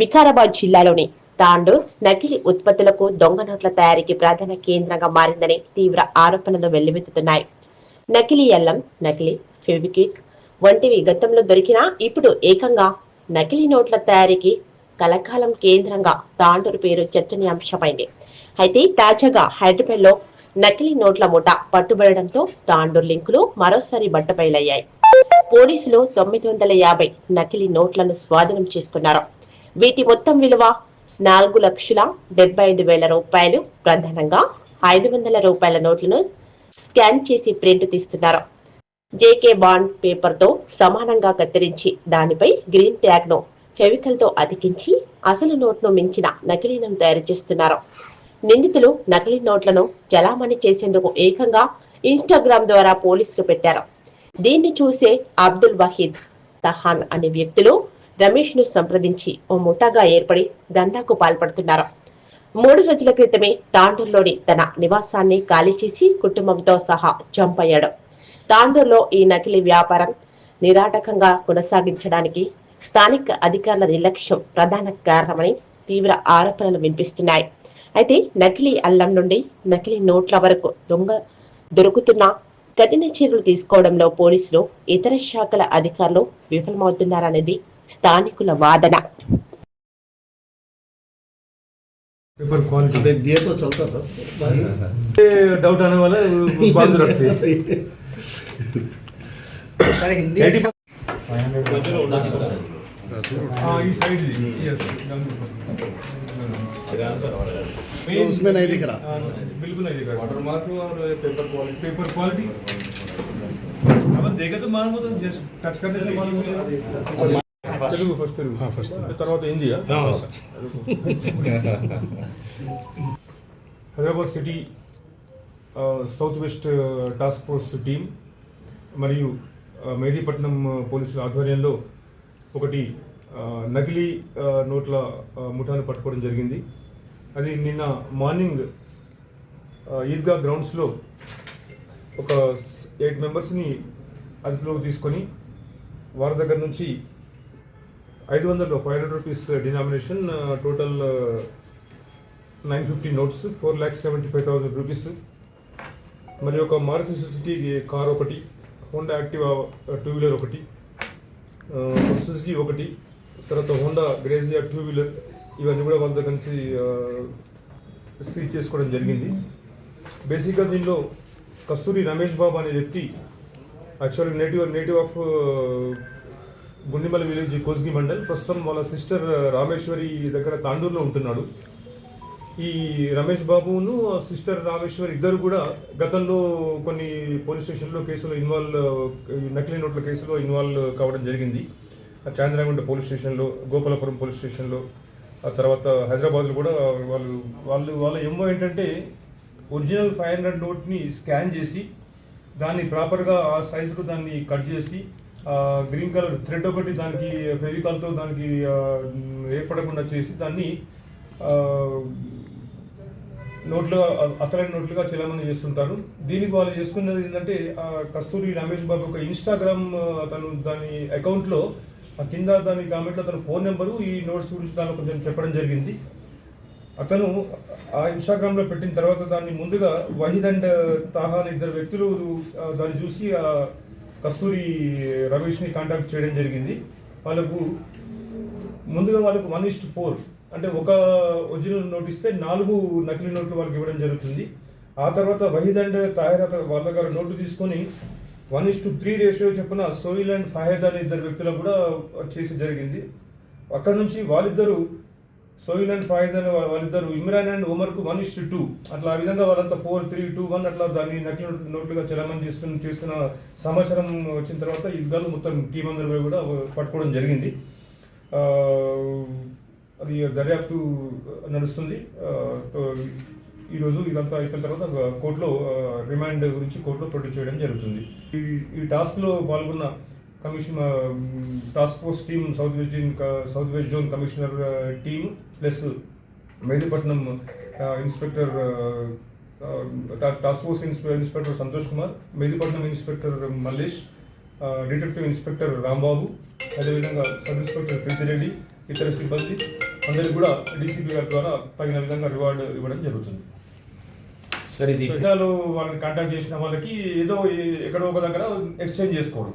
వికారాబాద్ జిల్లాలోని తాండూర్ నకిలీ ఉత్పత్తులకు దొంగ నోట్ల తయారీకి ప్రధాన కేంద్రంగా మారిందని తీవ్ర ఆరోపణలు వెల్లువెత్తుతున్నాయి. నకిలీ అల్లం నకిలీ ఫెవికిక్ వంటివి గతంలో దొరికినా ఇప్పుడు ఏకంగా నకిలీ నోట్ల తయారీకి కలకాలం కేంద్రంగా తాండూరు పేరు చర్చనీయాంశమైంది. అయితే తాజాగా హైదరాబాద్లో నకిలీ నోట్ల ముఠ పట్టుబడడంతో తాండూరు లింకులు మరోసారి బట్టబయలయ్యాయి. పోలీసులు తొమ్మిది వందల యాభై నకిలీ నోట్లను స్వాధీనం చేసుకున్నారు. వీటి మొత్తం విలువ నాలుగు లక్షల డెబ్బై ఐదు వేల రూపాయలు. ప్రధానంగా ఐదు వందల రూపాయల నోట్లను స్కాన్ చేసి ప్రింట్ తీస్తున్నారు. జేకే బాండ్ పేపర్తో సమానంగా కత్తిరించి దానిపై గ్రీన్ ట్యాగ్ను ఫెవికల్తో అతికించి అసలు నోట్ను మించిన నకిలీనం తయారు చేస్తున్నారు. నిందితులు నకిలీ నోట్లను చలామణి చేసేందుకు ఏకంగా ఇన్స్టాగ్రామ్ ద్వారా పోలీసులు పెట్టారు. దీన్ని చూసే అబ్దుల్ వహీద్ తహాన్ అనే వ్యక్తులు రమేష్ను సంప్రదించి ఓ ముఠాగా ఏర్పడి దందాకు పాల్పడుతున్నారు. మూడు రోజుల క్రితమే తాండూరులోని తన నివాసాన్ని ఖాళీ చేసి కుటుంబంతో సహా చంపయ్యాడు. తాండూరులో ఈ నకిలీ వ్యాపారం నిరాటకంగా కొనసాగించడానికి స్థానిక అధికారుల నిర్లక్ష్యం ప్రధాన కారణమని తీవ్ర ఆరోపణలు వినిపిస్తున్నాయి. అయితే నకిలీ అల్లం నుండి నకిలీ నోట్ల వరకు దొంగ దొరుకుతున్న కఠిన చర్యలు తీసుకోవడంలో పోలీసులు ఇతర శాఖల అధికారులు విఫలమవుతున్నారనేది స్థానికుల వాదన पेपर क्वालिटी देख दिए तो चलता था डाउट आने वाला है वो बाजू रखते हैं अरे हिंदी एटी अच्छा हाँ ये साइड यस तो उसमें नहीं दिख रहा। बिल्कुल नहीं दिख रहा वाटर मार्क और पेपर क्वालिटी पेपर क्वालिटी अब देखे तो मालूम होता जस्ट टच करने से मालूम होता తెలుగు ఫస్ట్ తెలుగు ఫస్ట్ తర్వాత Hindi Hyderabad city south west task force team మరియు మెహదీపట్నం పోలీసుల ఆధ్వర్యంలో ఒకటి ఆ, నకిలీ నోట్ల ముఠాను పట్టుకోవడం జరిగింది. అది నిన్న మార్నింగ్ ఈద్గా గ్రౌండ్స్లో ఒక ఎయిట్ మెంబర్స్ని అదుపులోకి తీసుకొని వారి దగ్గర నుంచి ఐదు వందలు five hundred rupees denomination total nine fifty notes four lakhs seventy five thousand rupees. మరి ఒక మారుతి సుజుకి కార్ ఒకటి హోండా యాక్టివా టూ వీలర్ ఒకటి సుజుకి ఒకటి తర్వాత హోండా గ్రేజియా టూ వీలర్ ఇవన్నీ కూడా వాళ్ళ దగ్గర నుంచి సీజ్ చేసుకోవడం జరిగింది. బేసిక్గా దీనిలో కస్తూరి రమేష్ బాబు అనే వ్యక్తి actually native native of Gundimala village Kosgi mandal. ప్రస్తుతం వాళ్ళ సిస్టర్ రామేశ్వరి దగ్గర తాండూరులో ఉంటున్నాడు. ఈ రమేష్ బాబును సిస్టర్ రామేశ్వరి ఇద్దరు కూడా గతంలో కొన్ని పోలీస్ స్టేషన్లో కేసులో ఇన్వాల్వ్ నకిలీ నోట్ల కేసులో ఇన్వాల్వ్ కావడం జరిగింది. ఆ చాంద్రాగుంట పోలీస్ స్టేషన్లో గోపాలపురం పోలీస్ స్టేషన్లో ఆ తర్వాత హైదరాబాద్లో కూడా వాళ్ళు వాళ్ళు వాళ్ళ ఏమో ఏంటంటే ఒరిజినల్ ఫైవ్ హండ్రెడ్ నోట్ని స్కాన్ చేసి దాన్ని ప్రాపర్గా ఆ సైజుకు దాన్ని కట్ చేసి గ్రీన్ కలర్ థ్రెడ్ ఒకటి దానికి ఫెవికాల్తో దానికి ఏర్పడకుండా చేసి దాన్ని నోట్లు నోట్లుగా అసలైన నోట్లుగా చెలామణి చేస్తుంటారు. దీనికి వాళ్ళు చేసుకున్నది ఏంటంటే కస్తూరి రమేష్ బాబు ఒక ఇన్స్టాగ్రామ్ తను అతను దాని అకౌంట్లో కింద దాని కామెంట్లో తన ఫోన్ నెంబరు ఈ నోట్స్ గురించి దానిలో కొంచెం చెప్పడం జరిగింది. అతను ఆ ఇన్స్టాగ్రామ్లో పెట్టిన తర్వాత దాన్ని ముందుగా వహీద్ అండ్ తాహా ఇద్దరు వ్యక్తులు దాన్ని చూసి కస్తూరి రమేష్ని కాంటాక్ట్ చేయడం జరిగింది. వాళ్ళకు ముందుగా వాళ్ళకు వన్ ఇస్ట్ ఫోర్ అంటే ఒక ఒరిజినల్ నోట్ ఇస్తే నాలుగు నకిలీ నోట్లు వాళ్ళకి ఇవ్వడం జరుగుతుంది. ఆ తర్వాత వహీద్ అండ్ తాహిర్ వాళ్ళ దగ్గర నోటు తీసుకొని one is to three ratio చెప్పిన సోయిల్ అండ్ ఫహద్ అనే ఇద్దరు వ్యక్తులకు కూడా చేసి జరిగింది. అక్కడ నుంచి వాళ్ళిద్దరూ సోయిల్ అండ్ ఫాయిద్ అని వాళ్ళిద్దరు ఇమ్రాన్ అండ్ ఉమర్కు వన్ ఇస్ టూ అట్లా ఆ విధంగా వాళ్ళంతా ఫోర్ త్రీ టూ వన్ అట్లా దాన్ని నకిలీ నోట్లుగా చలమని చేస్తున్న చేస్తున్న సమాచారం వచ్చిన తర్వాత ఇద్దరు మొత్తం టీం అందరిపై కూడా పట్టుకోవడం జరిగింది. అది దర్యాప్తు నడుస్తుంది. ఈరోజు ఇదంతా అయిపోయిన తర్వాత కోర్టులో రిమాండ్ గురించి కోర్టులో ప్రొడ్యూస్ చేయడం జరుగుతుంది. ఈ ఈ టాస్క్లో పాల్గొన్న commission task force team south west south west zone commissioner team plus Mehdipatnam inspector task force ఇన్స్పె- inspector Santosh Kumar Mehdipatnam inspector Mallesh detective inspector Rambabu అదేవిధంగా సబ్ ఇన్స్పెక్టర్ ప్రీతిరెడ్డి ఇతర సిబ్బంది అందరికి కూడా డీసీపీ గారి ద్వారా తగిన విధంగా రివార్డు ఇవ్వడం జరుగుతుంది. సార్ వాళ్ళని కాంటాక్ట్ చేసిన వాళ్ళకి ఏదో ఎక్కడో ఒక దగ్గర ఎక్స్చేంజ్ చేసుకోవడం.